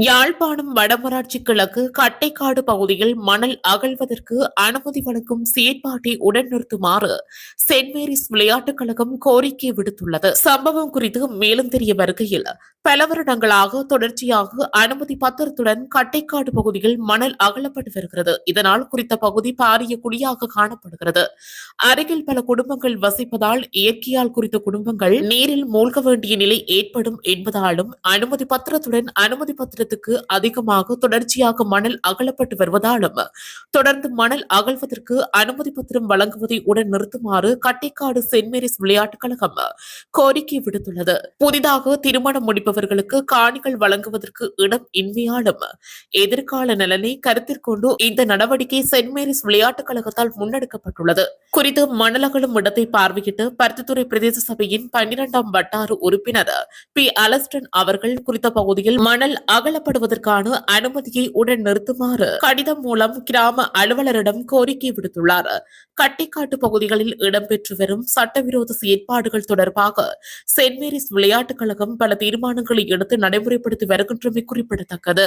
யாழ்ப்பாணம் வடமராட்சி கிழக்கு கட்டைக்காடு பகுதியில் மணல் அகழ்வதற்கு அனுமதி வழங்கும் செயற்பாட்டை உடன் நிறுத்துமாறு சென்ட் மேரிஸ் விளையாட்டுக் கழகம் கோரிக்கை விடுத்துள்ளது. சம்பவம் குறித்து மேலும் தெரிய வருகையில் பல வருடங்களாக தொடர்ச்சியாக அனுமதி பத்திரத்துடன் கட்டைக்காடு பகுதியில் மணல் அகலப்பட்டு வருகிறது. இதனால் குறித்த பகுதி பாரிய குடியாக காணப்படுகிறது. அருகில் பல குடும்பங்கள் வசிப்பதால் இயற்கையால் குறித்த குடும்பங்கள் நீரில் மூழ்க வேண்டிய நிலை ஏற்படும் என்பதாலும் அனுமதி பத்திரத்துடன் அனுமதி பத்திரத்துக்கு அதிகமாக தொடர்ச்சியாக மணல் அகலப்பட்டு வருவதாலும் தொடர்ந்து மணல் அகழ்வதற்கு அனுமதி பத்திரம் வழங்குவதை உடன் நிறுத்துமாறு கட்டைக்காடு சென்ட் மேரிஸ் விளையாட்டுக் கழகம் கோரிக்கை விடுத்துள்ளது. புதிதாக திருமணம் முடிப்பு முடிப்பவர்களுக்கு காணிகள் வழங்குவதற்கு இடம் இன்மையாலும். எதிர்கால நலனை கருத்தில் கொண்டு இந்த நடவடிக்கை சென்ட் மேரிஸ் விளையாட்டுக் கழகத்தால் முன்னெடுக்கப்பட்டுள்ளது. குறித்து மணல் அகலும் இடத்தை பார்வையிட்டு பருத்தித்துறை பிரதேச சபையின் பன்னிரண்டாம் வட்டார உறுப்பினர் பி. அலஸ்டன் அவர்கள் குறித்த பகுதியில் மணல் அகலப்படுவதற்கான அனுமதியை உடன் நிறுத்துமாறு கடிதம் மூலம் கிராம அலுவலரிடம் கோரிக்கை விடுத்துள்ளார். கட்டிக்காட்டு பகுதிகளில் இடம்பெற்று வரும் சட்டவிரோத செயற்பாடுகள் தொடர்பாக சென்ட் மேரிஸ் விளையாட்டுக் கழகம் பல தீர்மானங்களை எடுத்து நடைமுறைப்படுத்தி வருகின்றமை குறிப்பிடத்தக்கது.